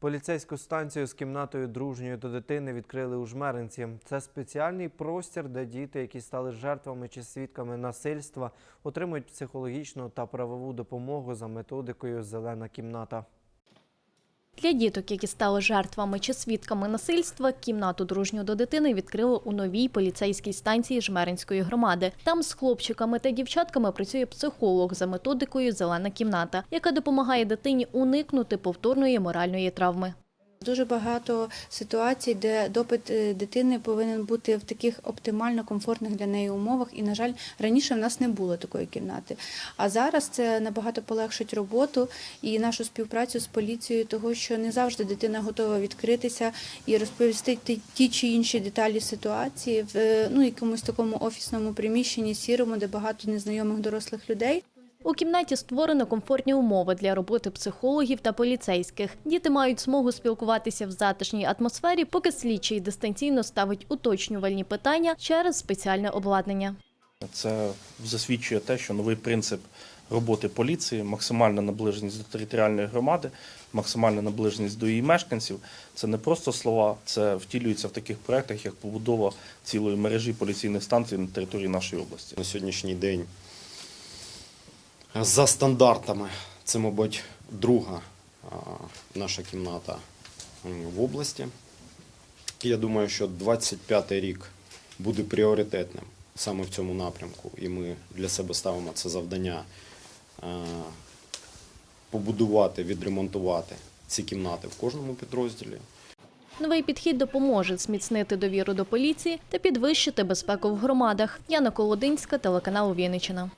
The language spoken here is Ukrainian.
Поліцейську станцію з кімнатою дружньої до дитини відкрили у Жмеринці. Це спеціальний простір, де діти, які стали жертвами чи свідками насильства, отримують психологічну та правову допомогу за методикою Зелена кімната. Для діток, які стали жертвами чи свідками насильства, кімнату дружню до дитини відкрили у новій поліцейській станції Жмеринської громади. Там з хлопчиками та дівчатками працює психолог за методикою Зелена кімната, яка допомагає дитині уникнути повторної моральної травми. Дуже багато ситуацій, де допит е, дитини повинен бути в таких оптимально комфортних для неї умовах. І, на жаль, раніше в нас не було такої кімнати. А зараз це набагато полегшить роботу і нашу співпрацю з поліцією, того що не завжди дитина готова відкритися і розповісти ті- чи інші деталі ситуації в е, ну, якомусь такому офісному приміщенні, сірому, де багато незнайомих дорослих людей. У кімнаті створено комфортні умови для роботи психологів та поліцейських. Діти мають змогу спілкуватися в затишній атмосфері, поки слідчий дистанційно ставить уточнювальні питання через спеціальне обладнання. Це засвідчує те, що новий принцип роботи поліції, максимальна наближеність до територіальної громади, максимальна наближеність до її мешканців. Це не просто слова, це втілюється в таких проєктах, як побудова цілої мережі поліційних станцій на території нашої області. На сьогоднішній день за стандартами це, мабуть, друга наша кімната в області. Я думаю, що 25-й рік буде пріоритетним саме в цьому напрямку, і ми для себе ставимо це завдання побудувати, відремонтувати ці кімнати в кожному підрозділі. Новий підхід допоможе зміцнити довіру до поліції та підвищити безпеку в громадах. Яна Колодинська, телеканал Вінниччина.